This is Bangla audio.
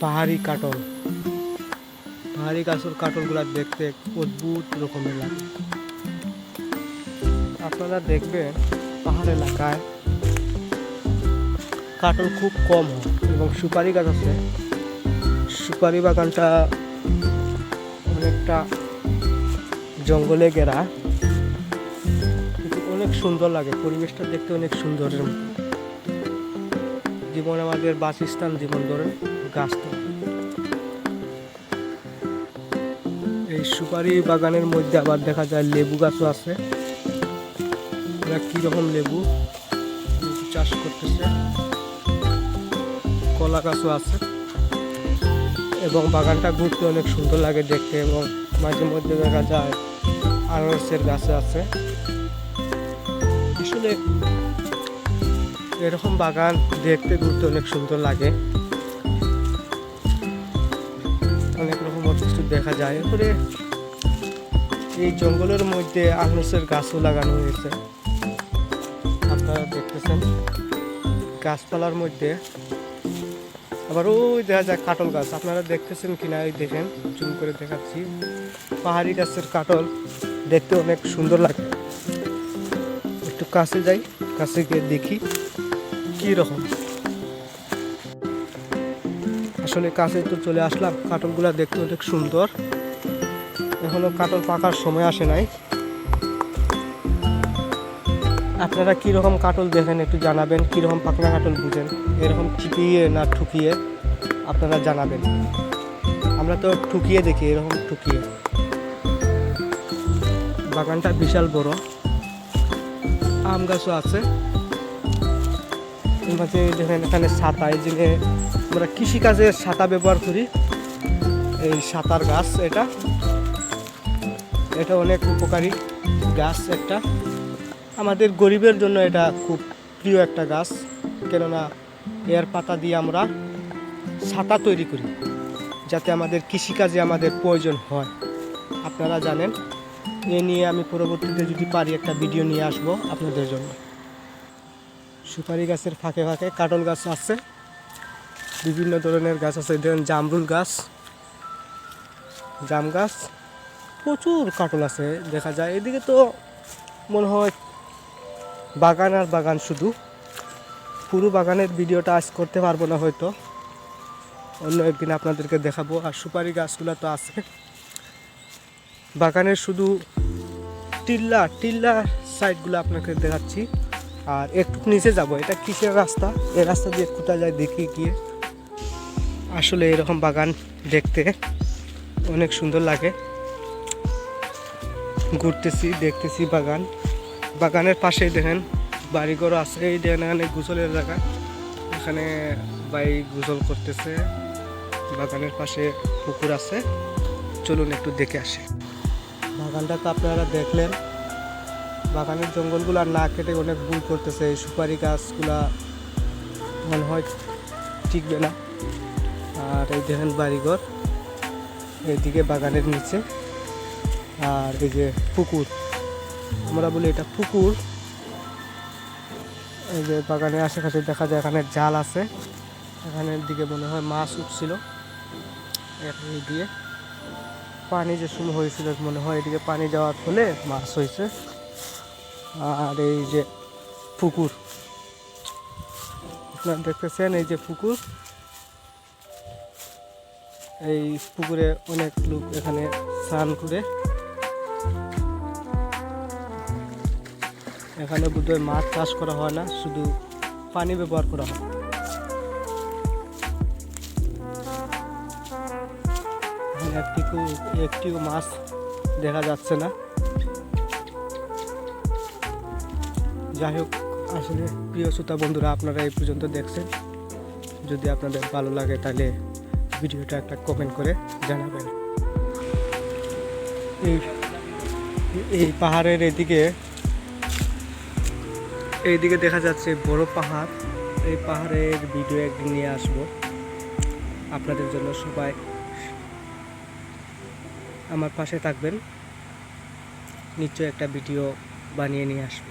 পাহাড়ি কাটল। পাহাড়ি গাছের কাটলগুলো দেখতে অদ্ভুত রকমের লাগে। আপনারা দেখবেন, পাহাড় এলাকায় কাটল খুব কম হয় এবং সুপারি গাছ আছে। সুপারি বাগানটা অনেকটা জঙ্গলে ঘেরা। অনেক সুন্দর লাগে, পরিবেশটা দেখতে অনেক সুন্দরের মতো। জীবন আমাদের বাসস্থান, জীবন ধরে গাছটা এই সুপারি বাগানের মধ্যে আবার দেখা যায় লেবু গাছও আছে। এরা কীরকম লেবু? লেবু চাষ করতেছে। কলা গাছও আছে। এবং বাগানটা ঘুরতে অনেক সুন্দর লাগে দেখতে এবং মাঝে মধ্যে দেখা যায় আনারসের গাছ আছে। আসলে এরকম বাগান দেখতে ঘুরতে অনেক সুন্দর লাগে। অনেক রকম কিছু দেখা যায়। এরপরে এই জঙ্গলের মধ্যে আনারসের গাছও লাগানো হয়েছে। আপনারা দেখতেছেন গাছপালার মধ্যে। আবার ওই দেখা যায় কাটল গাছ। আপনারা দেখতেছেন কিনা এই দেখেন, জুম করে দেখাচ্ছি। পাহাড়ি গাছের কাটল দেখতে অনেক সুন্দর লাগে। একটু কাছে যাই, কাছে গিয়ে দেখি। কি রকম? আসলে কাছে তো চলে আসলাম কাটলগুলা দেখতে অনেক সুন্দর। এখনও কাটল পাকার সময় আসে নাই। আপনারা কীরকম কাটল দেখেন একটু জানাবেন কীরকম পাকনা কাটল বুঝেন? এরকম চিপিয়ে না ঠুকিয়ে আপনারা জানাবেন। আমরা তো ঠুকিয়ে দেখি, এরকম ঠুকিয়ে। বাগানটা বিশাল বড়। আম গাছও আছে। মাঝে দেখেন এখানে ছাতা এই যে আমরা কৃষিকাজে ছাতা ব্যবহার করি, এই সাতার গাছ এটা। এটা অনেক উপকারী গাছ একটা। আমাদের গরিবের জন্য এটা খুব প্রিয় একটা গাছ, কেননা এর পাতা দিয়ে আমরা ছাতা তৈরি করি, যাতে আমাদের কৃষিকাজে আমাদের প্রয়োজন হয়। আপনারা জানেন, এ নিয়ে আমি পরবর্তীতে যদি পারি একটা ভিডিও নিয়ে আসব আপনাদের জন্য। সুপারি গাছের ফাঁকে ফাঁকে কাটল গাছ আছে। বিভিন্ন ধরনের গাছ আছে ধরেন জামরুল গাছ, জাম গাছ, প্রচুর কাটল আছে দেখা যায়। এদিকে তো মনে হয় বাগান আর বাগান শুধু। পুরো বাগানের ভিডিওটা আজ করতে পারব না হয়তো। অন্য একদিন আপনাদেরকে দেখাবো। আর সুপারি গাছগুলো তো আছে। বাগানের শুধু টিল্লা টিল্লা সাইডগুলো আপনাকে দেখাচ্ছি। আর একটু নিচে যাব। এটা কিসের রাস্তা? এই রাস্তা দিয়ে কোথায় যায় দেখি গিয়ে। আসলে এরকম বাগান দেখতে অনেক সুন্দর লাগে। ঘুরতেছি, দেখতেছি বাগান। বাগানের পাশেই দেখেন বাড়িঘর আছে। এই দেখেন, এখানে গোসলের জায়গা। এখানে বাই গুজল করতেছে। বাগানের পাশে পুকুর আছে। চলুন একটু দেখে আসি। বাগানটা তো আপনারা দেখলেন। বাগানের জঙ্গলগুলো আর না কেটে অনেক ভুল করতেছে। এই সুপারি গাছগুলা মনে হয় টিকবে না। আর এই দেখেন বাড়িঘর, এইদিকে বাগানের নিচে। আর এই যে পুকুর, আমরা বলি এটা পুকুর। এই যে বাগানের আশেপাশে দেখা যায় এখানে জাল আছে। এখানের দিকে মনে হয় মাছ উঠছিল। এখানে দিয়ে। পানি যে সময় হয়েছিল মনে হয় এদিকে পানি যাওয়ার ফলে মাছ হয়েছে। আর এই যে পুকুর। আপনারা দেখতেছেন এই যে পুকুর। এই পুকুরে অনেক লোক এখানে স্নান করে। এখানে বোধহয় মাছ চাষ করা হয় না, শুধু পানি ব্যবহার করা হয়। একটিও একটিও মাছ দেখা যাচ্ছে না। যাই হোক, আসলে প্রিয় শ্রোতা বন্ধুরা, আপনারা এই পর্যন্ত দেখছেন। যদি আপনাদের ভালো লাগে, তাহলে ভিডিওটা একটা কমেন্ট করে জানাবেন। এই এই পাহাড়ের এদিকে এইদিকে দেখা যাচ্ছে বড় পাহাড়। এই পাহাড়ের ভিডিও একদিন নিয়ে আসব। আপনাদের জন্য সবাই আমার পাশে থাকবেন। নিশ্চয়ই একটা ভিডিও বানিয়ে নিয়ে আসব।